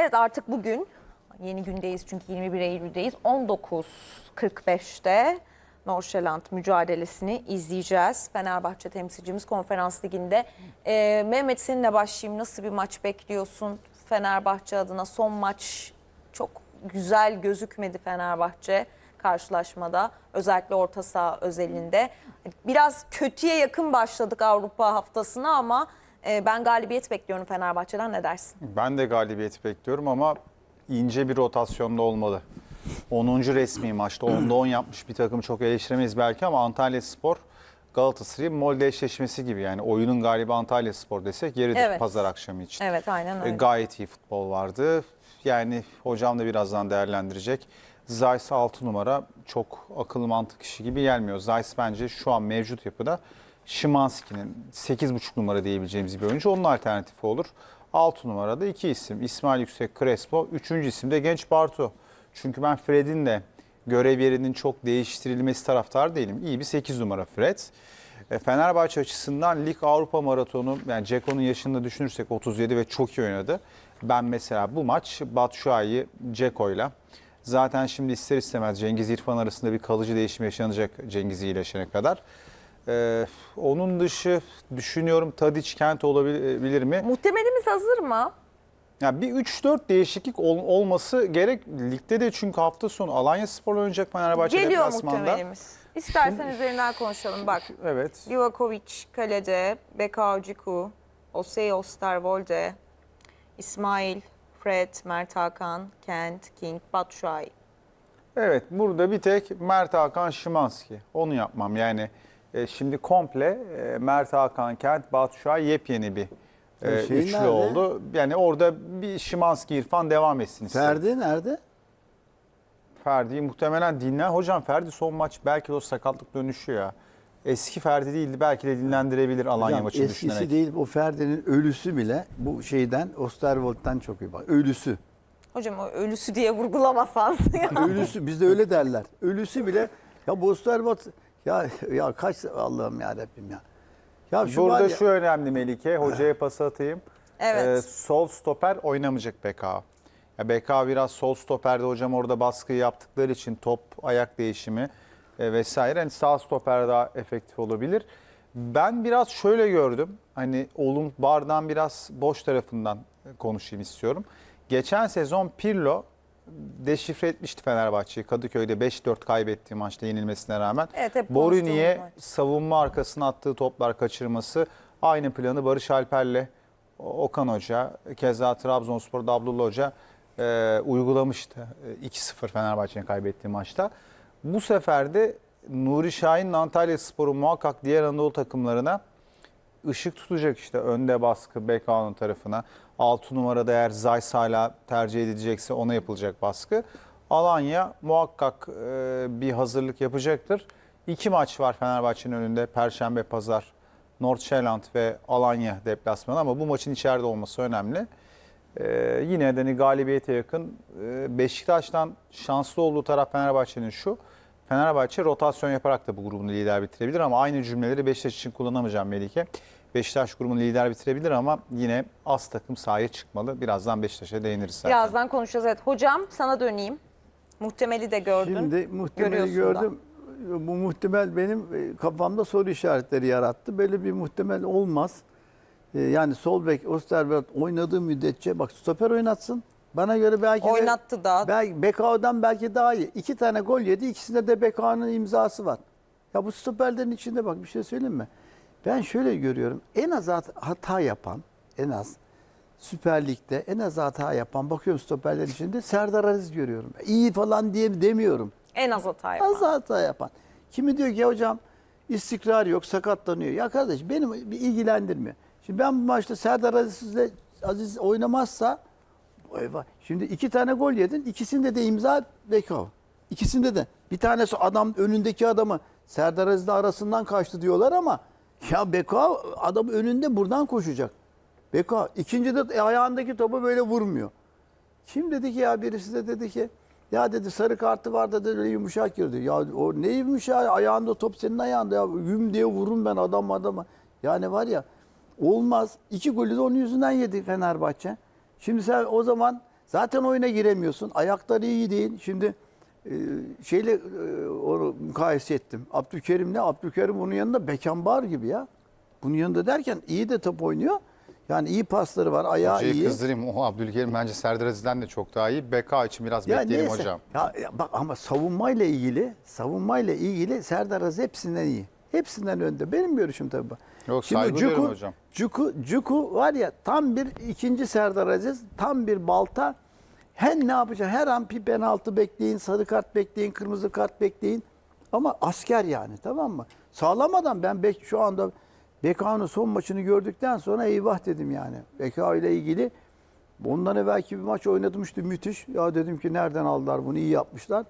Evet artık bugün yeni gündeyiz çünkü 21 Eylül'deyiz. 19.45'te Norşeland mücadelesini izleyeceğiz. Fenerbahçe temsilcimiz konferans liginde. Ee, Mehmet seninle başlayayım. Nasıl bir maç bekliyorsun Fenerbahçe adına? Son maç çok güzel gözükmedi Fenerbahçe karşılaşmada. Özellikle orta saha özelinde. Biraz kötüye yakın başladık Avrupa haftasına ama e, ben galibiyet bekliyorum Fenerbahçe'den. Ne dersin? Ben de galibiyeti bekliyorum ama ince bir rotasyonda olmalı. 10. resmi maçta 10'da 10 yapmış bir takım çok eleştiremeyiz belki ama Antalya Spor Galatasaray'ın Molde eşleşmesi gibi yani oyunun galibi Antalya Spor desek yeridir Evet. pazar akşamı için. Evet aynen E, öyle. Gayet iyi futbol vardı. Yani hocam da birazdan değerlendirecek. Zeiss 6 numara çok akıllı mantık işi gibi gelmiyor. Zeiss bence şu an mevcut yapıda Şimanski'nin 8,5 numara diyebileceğimiz bir oyuncu. Onun alternatifi olur. 6 numarada iki isim. İsmail Yüksek, Crespo. Üçüncü isim de genç Bartu. Çünkü ben Fred'in de görev yerinin çok değiştirilmesi taraftar değilim. İyi bir 8 numara Fred. E, Fenerbahçe açısından Lig Avrupa Maratonu yani Ceko'nun yaşını düşünürsek 37 ve çok iyi oynadı. Ben mesela bu maç Batshuayi Ceko'yla zaten şimdi ister istemez Cengiz İrfan arasında bir kalıcı değişim yaşanacak Cengiz iyileşene kadar. E, onun dışı düşünüyorum Tadic Kent olabilir mi? Muhtemelimiz hazır mı? Ya bir 3-4 değişiklik ol- olması gerek. Ligde de çünkü hafta sonu Alanya Spor'la oynayacak Fenerbahçe Geliyor deplasmanda. muhtemelimiz. İstersen üzerinden konuşalım. Bak Evet. Livakovic kalede, Beka Ciku, Osei Osterwolde, İsmail, Fred, Mert Hakan, Kent, King, Batshuayi. Evet burada bir tek Mert Hakan Şimanski. Onu yapmam yani. E, şimdi komple e, Mert Hakan, Kent, Batshuayi yepyeni bir e, E, şey üçlü nerede? oldu. Yani orada bir Şimanski, İrfan devam etsin istedim. Ferdi nerede? Ferdi'yi muhtemelen dinlen. Hocam Ferdi son maç belki de o sakatlık dönüşü ya. Eski Ferdi değildi. Belki de dinlendirebilir Alanya Hocam, maçını eskisi düşünerek. değil o Ferdi'nin ölüsü bile bu şeyden Osterwold'dan çok iyi bak. Ölüsü. Hocam o ölüsü diye vurgulamasan. ölüsü bizde öyle derler. Ölüsü bile ya bu Osterwold ya ya kaç Allah'ım ya Rabbim ya. Ya şu var Burada ya, şu önemli Melike. Hocaya pas atayım. Evet. Ee, sol stoper oynamayacak BK. Ya BK biraz sol stoperde hocam orada baskıyı yaptıkları için top, ayak değişimi e, vesaire. Hani sağ stoper daha efektif olabilir. Ben biraz şöyle gördüm. Hani olum bardan biraz boş tarafından konuşayım istiyorum. Geçen sezon Pirlo deşifre etmişti Fenerbahçe'yi. Kadıköy'de 5-4 kaybettiği maçta yenilmesine rağmen. Evet, hep konuştuğumuz maç. savunma arkasına attığı toplar kaçırması aynı planı Barış Alper'le Okan Hoca, keza Trabzonspor'da Abdullah Hoca e, uygulamıştı. E, 2-0 Fenerbahçe'nin kaybettiği maçta. Bu sefer de Nuri Şahin'le Antalya Spor'u muhakkak diğer Anadolu takımlarına ışık tutacak işte önde baskı BK'nın tarafına. 6 numarada eğer Zeiss hala tercih edilecekse ona yapılacak baskı. Alanya muhakkak e, bir hazırlık yapacaktır. İki maç var Fenerbahçe'nin önünde. Perşembe, Pazar, Nordsjælland ve Alanya deplasmanı ama bu maçın içeride olması önemli. Ee, yine de hani galibiyete yakın. Ee, Beşiktaş'tan şanslı olduğu taraf Fenerbahçe'nin şu. Fenerbahçe rotasyon yaparak da bu grubunu lider bitirebilir ama aynı cümleleri Beşiktaş için kullanamayacağım Melike. Beşiktaş grubunu lider bitirebilir ama yine az takım sahaya çıkmalı. Birazdan Beşiktaş'a değiniriz zaten. Birazdan konuşacağız. Evet hocam sana döneyim. Muhtemeli de gördün. Şimdi muhtemeli Görüyorsun da. gördüm. Bu muhtemel benim e, kafamda soru işaretleri yarattı. Böyle bir muhtemel olmaz. E, Yani sol bek Osterwald oynadığı müddetçe bak stoper oynatsın. Bana göre belki de Oynattı da. belki Bekao'dan belki daha iyi. İki tane gol yedi. İkisinde de Bekao'nun imzası var. Ya bu stoperlerin içinde bak bir şey söyleyeyim mi? Ben şöyle görüyorum. En az hat- hata yapan, en az Süper Lig'de en az hata yapan bakıyorum stoperlerin içinde Serdar Aziz görüyorum. İyi falan diye demiyorum. En az hata yapan. Az hata yapan. Kimi diyor ki "Ya hocam istikrar yok, sakatlanıyor. Ya kardeş benim bir ilgilendirmiyor. Şimdi ben bu maçta Serdar Aziz'le Aziz oynamazsa eyvah. Şimdi iki tane gol yedin. ikisinde de imza Beko. İkisinde de. Bir tanesi adam önündeki adamı Serdar Aziz'le arasından kaçtı diyorlar ama ya Beko adam önünde buradan koşacak. Beko ikinci de ayağındaki topu böyle vurmuyor. Kim dedi ki ya birisi de dedi ki ya dedi sarı kartı var da dedi yumuşak girdi. Ya o ne yumuşak ayağında top senin ayağında ya yum diye vururum ben adam adama. Yani var ya olmaz. İki golü de onun yüzünden yedi Fenerbahçe. Şimdi sen o zaman Zaten oyuna giremiyorsun. Ayakları iyi değil. Şimdi e, şeyle e, onu mukayese ettim. Abdülkerim'le Abdülkerim bunun yanında Bekambar gibi ya. Bunun yanında derken iyi de top oynuyor. Yani iyi pasları var, ayağı Hocayı iyi. kızdırayım. O Abdülkerim bence Serdar Aziz'den de çok daha iyi. Beka için biraz Ya bekleyelim neyse. hocam. Ya, ya bak ama savunmayla ilgili, savunmayla ilgili Serdar Aziz hepsinden iyi. Hepsinden önde. Benim görüşüm tabii. Yok, saygı duyuyorum hocam. Cuku, Cuku var ya tam bir ikinci Serdar Aziz, tam bir balta. Her ne yapacak? Her an bir penaltı bekleyin, sarı kart bekleyin, kırmızı kart bekleyin. Ama asker yani tamam mı? Sağlam adam. Ben bek, şu anda Bekao'nun son maçını gördükten sonra eyvah dedim yani. Bekao ile ilgili Ondan evvelki bir maç oynatmıştı müthiş. Ya dedim ki nereden aldılar bunu iyi yapmışlar.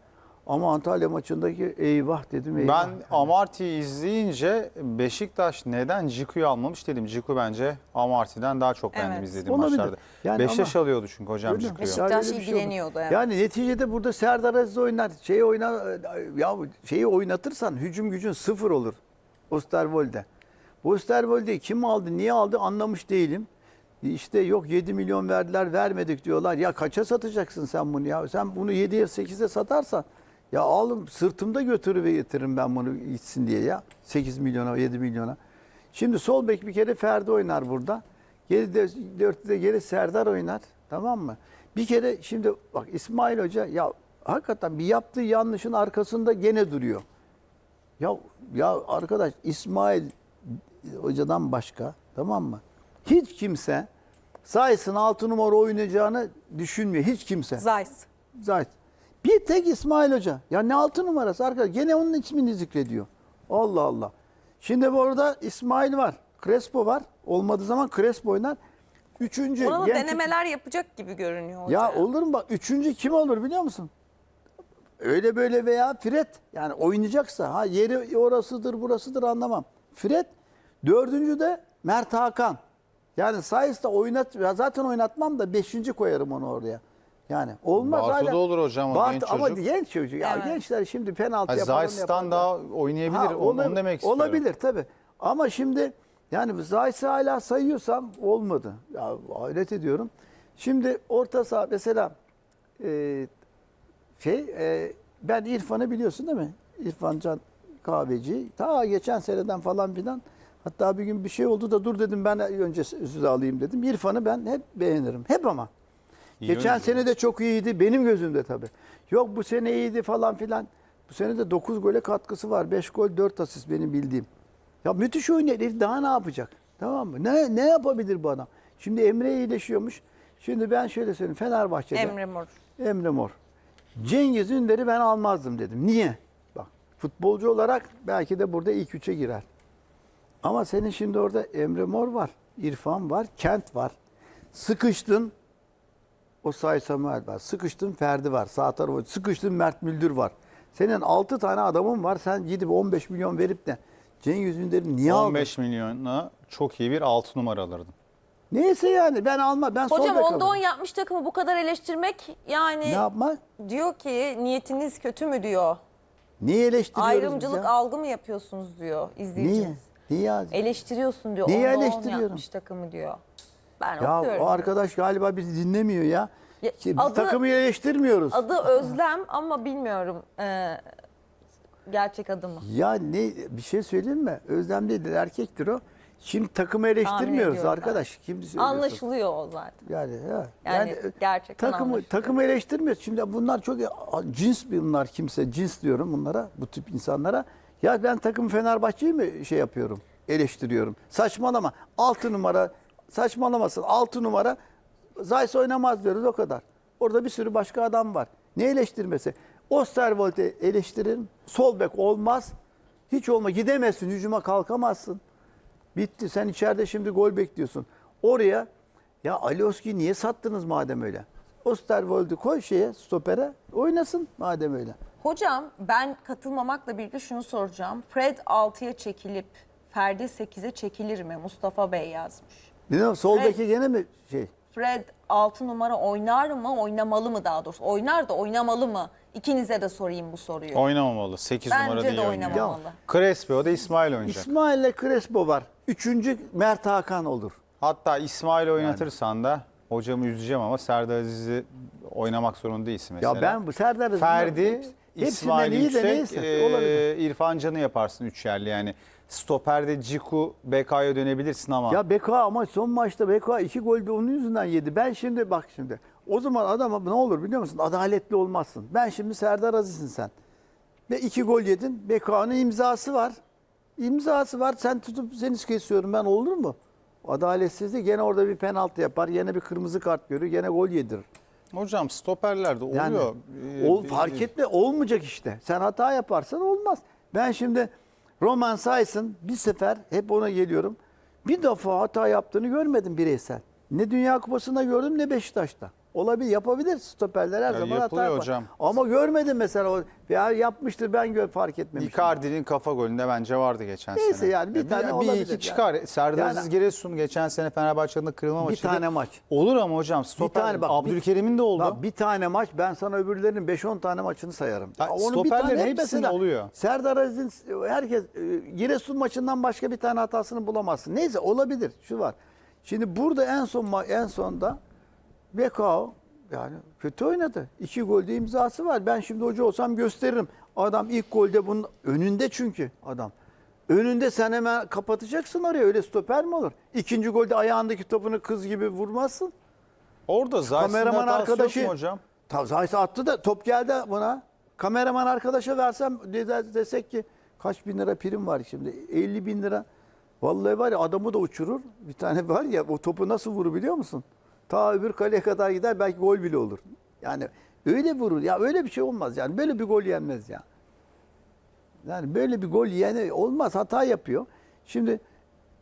Ama Antalya maçındaki eyvah dedim eyvah. Ben Amarty'yi izleyince Beşiktaş neden Ciku'yu almamış dedim. Ciku bence Amarty'den daha çok beğendim Evet. izlediğim Olabilir. maçlarda. Yani Beşiktaş ama- alıyordu çünkü hocam? Ciku'yu. Beşiktaş şey ilgileniyordu, evet. Yani neticede burada Serdar Aziz oynar. Şeyi oyna ya şeyi oynatırsan hücum gücün sıfır olur. Osterwolde. Bu Osterwolde'yi kim aldı, niye aldı anlamış değilim. İşte yok 7 milyon verdiler, vermedik diyorlar. Ya kaça satacaksın sen bunu ya? Sen bunu 7'ye 8'e satarsan ya alım sırtımda götürür ve getiririm ben bunu gitsin diye ya. 8 milyona, 7 milyona. Şimdi sol bek bir kere Ferdi oynar burada. Geride, dörtte geri Serdar oynar. Tamam mı? Bir kere şimdi bak İsmail Hoca ya hakikaten bir yaptığı yanlışın arkasında gene duruyor. Ya ya arkadaş İsmail Hoca'dan başka tamam mı? Hiç kimse Zayt'ın 6 numara oynayacağını düşünmüyor. Hiç kimse. Zayt. Zayt. Bir tek İsmail Hoca. Ya ne 6 numarası arkadaş? Gene onun ismini zikrediyor. Allah Allah. Şimdi bu arada İsmail var. Crespo var. Olmadığı zaman Crespo oynar. Üçüncü. Ona da genç- denemeler yapacak gibi görünüyor hoca. ya olur mu bak üçüncü kim olur biliyor musun? Öyle böyle veya Fred yani oynayacaksa ha yeri orasıdır burasıdır anlamam. Fred dördüncü de Mert Hakan. Yani Sayıs'ta oynat zaten oynatmam da beşinci koyarım onu oraya. Yani olmaz Bartu hala. da olur hocam, o Bart- genç ama çocuk. genç çocuk. Ya Evet. gençler şimdi penaltı Ha, yapan Zayt'tan daha oynayabilir. Ha, onu, olabilir, onu demek istiyorum. Olabilir tabii. Ama şimdi yani Zayt'ı hala sayıyorsam olmadı. Ya hayret ediyorum. Şimdi orta saha mesela e, şey e, ben İrfan'ı biliyorsun değil mi? İrfan Can Kahveci. Ta geçen seneden falan filan. Hatta bir gün bir şey oldu da dur dedim ben önce sözü alayım dedim. İrfan'ı ben hep beğenirim. Hep ama. İyi Geçen oyuncu. sene de çok iyiydi. Benim gözümde tabii. Yok bu sene iyiydi falan filan. Bu sene de 9 gole katkısı var. 5 gol 4 asist benim bildiğim. Ya müthiş oynuyor herif daha ne yapacak? Tamam mı? Ne ne yapabilir bu adam? Şimdi Emre iyileşiyormuş. Şimdi ben şöyle söyleyeyim. Fenerbahçe'de Emre Mor. Emre Mor. Cengiz Ünder'i ben almazdım dedim. Niye? Bak futbolcu olarak belki de burada ilk üçe girer. Ama senin şimdi orada Emre Mor var, İrfan var, Kent var. Sıkıştın o Say Samuel var. Sıkıştın Ferdi var. Sağ tarafa sıkıştın Mert Müldür var. Senin 6 tane adamın var. Sen gidip 15 milyon verip de Cengiz Ünder'i niye aldın? 15 milyona çok iyi bir 6 numara alırdım. Neyse yani ben alma. Ben Hocam sol bek onda 10 alırım. yapmış takımı bu kadar eleştirmek yani Ne yapma? diyor ki niyetiniz kötü mü diyor. Niye eleştiriyoruz Ayrımcılık ya? algı mı yapıyorsunuz diyor Niye? izleyicimiz. Niye? ya? Eleştiriyorsun diyor. Niye onda 10 eleştiriyorum? yapmış takımı diyor. Ben Ya okuyorum. o arkadaş galiba bizi dinlemiyor ya. Ya, Ki biz adı- takımı eleştirmiyoruz. Adı Özlem ama bilmiyorum e, gerçek adı mı. Ya ne bir şey söyleyeyim mi? Özlem değildir erkektir o. Şimdi takımı eleştirmiyoruz arkadaş. Kim? Anlaşılıyor o zaten. Yani, ya. Yani gerçekten takımı takımı eleştirmiyoruz. Şimdi bunlar çok cins bunlar kimse cins diyorum bunlara bu tip insanlara. Ya ben takım Fenerbahçe'yi mi şey yapıyorum? Eleştiriyorum. Saçmalama. 6 numara saçmalamasın. 6 numara Zayt oynamaz diyoruz o kadar. Orada bir sürü başka adam var. Ne eleştirmesi? Osterwold'e eleştirin. Sol bek olmaz. Hiç olma. Gidemezsin. Hücuma kalkamazsın. Bitti. Sen içeride şimdi gol bekliyorsun. Oraya ya Alioski'yi niye sattınız madem öyle? Osterwold'u koy şeye stopere oynasın madem öyle. Hocam ben katılmamakla birlikte şunu soracağım. Fred 6'ya çekilip Ferdi 8'e çekilir mi? Mustafa Bey yazmış. Ne sol Evet. beke gene mi şey? Fred 6 numara oynar mı? Oynamalı mı daha doğrusu? Oynar da oynamalı mı? İkinize de sorayım bu soruyu. Oynamamalı. 8 Bence numara de değil oynuyor. oynamamalı. Crespo o da İsmail oynayacak. İsmail'le Crespo var. Üçüncü Mert Hakan olur. Hatta İsmail oynatırsan da hocamı üzeceğim ama Serdar Aziz'i oynamak zorunda değilsin mesela. Ya ben bu Serdar Ferdi, hepsinden İsmail iyi de Yüksek, neyse, e, olabilir. İrfan Can'ı yaparsın üç yerli yani. Stoperde Ciku, BK'ya dönebilirsin ama. Ya BK ama son maçta BK iki gol de onun yüzünden yedi. Ben şimdi bak şimdi. O zaman adama ne olur biliyor musun? Adaletli olmazsın. Ben şimdi Serdar Aziz'sin sen. Ve iki gol yedin. BK'nın imzası var. İmzası var. Sen tutup seni kesiyorum ben olur mu? Adaletsizlik gene orada bir penaltı yapar. Gene bir kırmızı kart görür. Gene gol yedirir. Hocam stoperlerde oluyor. Yani Ee, ol, fark etme olmayacak işte. Sen hata yaparsan olmaz. Ben şimdi Roman Says'ın bir sefer hep ona geliyorum. Bir defa hata yaptığını görmedim bireysel. Ne Dünya Kupası'nda gördüm ne Beşiktaş'ta. Olabilir, yapabilir. Stoperler her Ya zaman hata yapılıyor yapar. hocam. Ama görmedim mesela. O, ya yapmıştır ben gör, fark etmemişim. Icardi'nin kafa golünde bence vardı geçen Neyse sene. yani bir Ya tane bir olabilir iki yani. çıkar. Serdar Yani- Aziz Giresun geçen sene Fenerbahçe'nin kırılma Bir maçı. tane maç. Olur ama hocam stoper tane bak, Abdülkerim'in de oldu. Bak bir tane maç ben sana öbürlerinin 5-10 tane maçını sayarım. Ya stoperlerin hep hepsinde oluyor. Serdar Aziz'in herkes e, Giresun maçından başka bir tane hatasını bulamazsın. Neyse olabilir. Şu var. Şimdi burada en son ma- en sonda Bekao yani kötü oynadı. İki golde imzası var. Ben şimdi hoca olsam gösteririm. Adam ilk golde bunun önünde çünkü adam. Önünde sen hemen kapatacaksın oraya. Öyle stoper mi olur? İkinci golde ayağındaki topunu kız gibi vurmazsın. Orada Zayt'ın Kameraman arkadaşı hocam? Tabii Zayt attı da top geldi buna. Kameraman arkadaşa versem de- desek ki kaç bin lira prim var şimdi 50 bin lira. Vallahi var ya adamı da uçurur. Bir tane var ya o topu nasıl vurur biliyor musun? Ta öbür kaleye kadar gider belki gol bile olur. Yani öyle vurur. Ya öyle bir şey olmaz yani. Böyle bir gol yenmez ya. Yani böyle bir gol yene olmaz. Hata yapıyor. Şimdi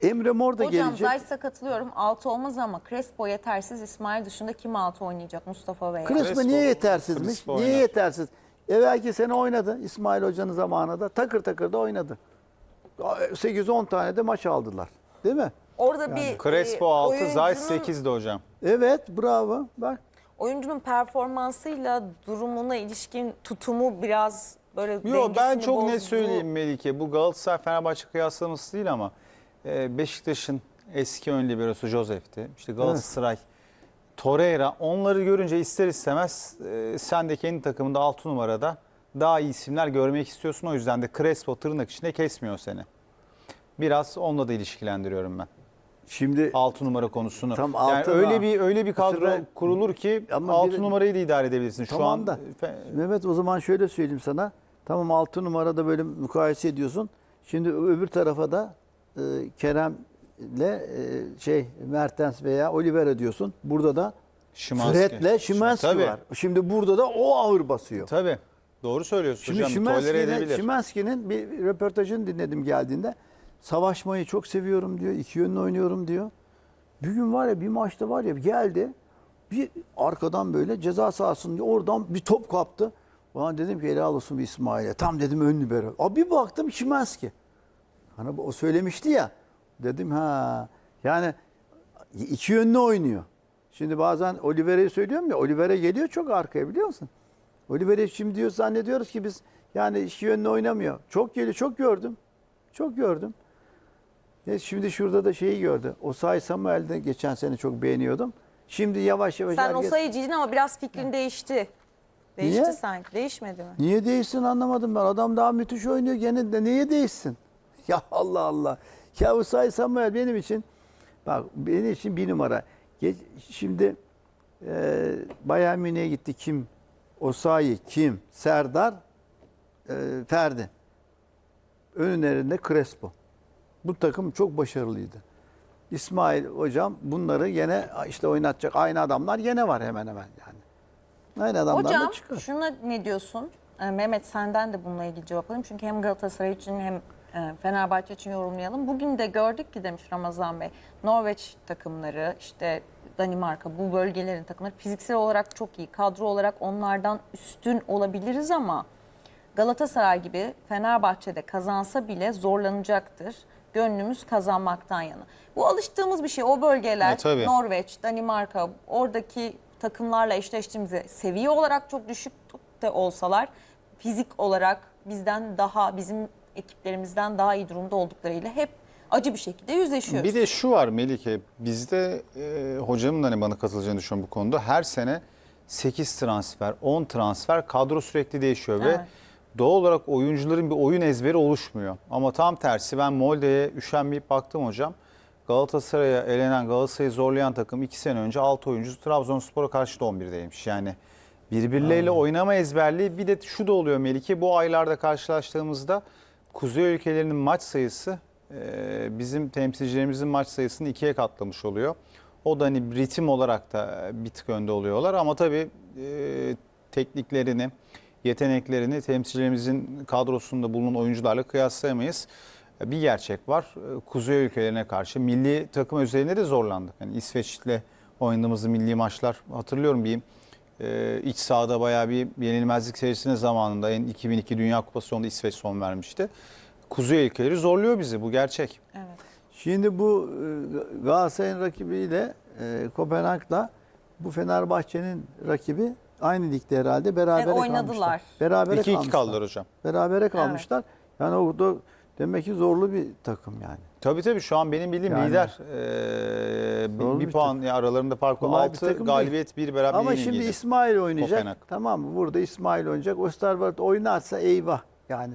Emre Mor da Hocam gelecek. Zayt'sa katılıyorum. 6 olmaz ama Crespo yetersiz. İsmail dışında kim 6 oynayacak? Mustafa veya. Crespo Crespo- niye yetersizmiş? Crespo niye oynar. yetersiz? Evvelki sene oynadı. İsmail Hoca'nın zamanında takır takır da oynadı. 8-10 tane de maç aldılar. Değil mi? Orada bir Crespo e, 6, oyuncunun- Zayt 8'di hocam. Evet bravo. Bak Oyuncunun performansıyla durumuna ilişkin tutumu biraz böyle Yo ben dengesini çok net bozdu. söyleyeyim Melike. Bu Galatasaray Fenerbahçe kıyaslaması değil ama e, Beşiktaş'ın eski ön liberosu Josef'ti. İşte Galatasaray Torreira onları görünce ister istemez e, sen de kendi takımında 6 numarada daha iyi isimler görmek istiyorsun. O yüzden de Crespo tırnak içinde kesmiyor seni. Biraz onunla da ilişkilendiriyorum ben. Şimdi 6 numara konusunu. Tam yani altı öyle da- bir öyle bir kadro sefer- kurulur ki Ama 6 bir- numarayı da idare edebilirsin. Şu Tamam an da. Mehmet o zaman şöyle söyleyeyim sana. Tamam 6 numarada böyle mukayese ediyorsun. Şimdi öbür tarafa da e, Kerem'le e, şey Mertens veya Oliveira diyorsun. Burada da Szymanski. Fred'le Şimanski Tabii. var. Şimdi burada da o ağır basıyor. Tabii. Doğru söylüyorsun Şimdi hocam. Tolere Şimanski'nin, edebilir. Şimanski'nin bir röportajını dinledim geldiğinde. Savaşmayı çok seviyorum diyor. iki yönlü oynuyorum diyor. Bir gün var ya bir maçta var ya geldi. Bir arkadan böyle ceza sahasında oradan bir top kaptı. Ulan dedim ki helal olsun bir İsmail'e. Tam dedim ön libero. Abi bir baktım Şimanski. Hani o söylemişti ya. Dedim ha. Yani iki yönlü oynuyor. Şimdi bazen Oliveira'yı söylüyorum ya. Oliveira geliyor çok arkaya biliyor musun? Oliveira şimdi diyor zannediyoruz ki biz yani iki yönlü oynamıyor. Çok geliyor, çok gördüm. Çok gördüm. E şimdi şurada da şeyi gördü. Osay Samuel'de geçen sene çok beğeniyordum. Şimdi yavaş yavaş Sen herkes- sayıcıydın ama biraz fikrin değişti. Değişti Niye? sanki. Değişmedi mi? Niye değişsin anlamadım ben. Adam daha müthiş oynuyor gene de niye değişsin? Ya Allah Allah. Ya Usay Samuel benim için bak benim için bir numara. Geç, şimdi e, Bayern Münih'e gitti kim? Osayi kim? Serdar e, Ferdi. Önlerinde Crespo. Bu takım çok başarılıydı. İsmail hocam bunları gene işte oynatacak. Aynı adamlar gene var hemen hemen yani. Aynı adamlar da Hocam çıkar. şuna ne diyorsun? Ee, Mehmet senden de bununla ilgili cevap alayım. Çünkü hem Galatasaray için hem e, Fenerbahçe için yorumlayalım. Bugün de gördük ki demiş Ramazan Bey. Norveç takımları işte Danimarka bu bölgelerin takımları fiziksel olarak çok iyi. Kadro olarak onlardan üstün olabiliriz ama Galatasaray gibi Fenerbahçe'de kazansa bile zorlanacaktır. Gönlümüz kazanmaktan yana. Bu alıştığımız bir şey. O bölgeler E, tabii. Norveç, Danimarka oradaki takımlarla eşleştiğimizde seviye olarak çok düşük de olsalar fizik olarak bizden daha bizim ekiplerimizden daha iyi durumda olduklarıyla hep acı bir şekilde yüzleşiyoruz. Bir de şu var Melike, bizde e, hocamın da hani bana katılacağını düşünüyorum bu konuda. Her sene 8 transfer, 10 transfer kadro sürekli değişiyor Evet. ve doğal olarak oyuncuların bir oyun ezberi oluşmuyor. Ama tam tersi ben Molde'ye üşenmeyip baktım hocam. Galatasaray'a elenen Galatasaray'ı zorlayan takım 2 sene önce 6 oyuncusu Trabzonspor'a karşı da 11'deymiş. Yani birbirleriyle oynama ezberliği bir de şu da oluyor Melike bu aylarda karşılaştığımızda kuzey ülkelerinin maç sayısı bizim temsilcilerimizin maç sayısını ikiye katlamış oluyor. O da hani ritim olarak da bir tık önde oluyorlar ama tabii tekniklerini, yeteneklerini temsilcilerimizin kadrosunda bulunan oyuncularla kıyaslayamayız. Bir gerçek var. Kuzey ülkelerine karşı milli takım özelinde de zorlandık. Yani İsveç'le oynadığımız milli maçlar hatırlıyorum bir e, iç sahada bayağı bir yenilmezlik serisine zamanında en 2002 Dünya Kupası sonunda İsveç son vermişti. Kuzey ülkeleri zorluyor bizi bu gerçek. Evet. Şimdi bu e, Galatasaray'ın rakibiyle e, Kopenhag'la bu Fenerbahçe'nin rakibi aynı ligde herhalde berabere E, oynadılar. kalmışlar. Berabere 2-2 kalmışlar. kaldılar hocam. Berabere kalmışlar. Yani o da demek ki zorlu bir takım yani. Tabii tabii şu an benim bildiğim Yani- lider. Ee, bir, bir bir puan ya aralarında fark bir 6 takım galibiyet, bir beraber Ama şimdi İsmail oynayacak. Kopenhag. Tamam mı? Burada İsmail oynayacak. Osterwald oynarsa eyvah. Yani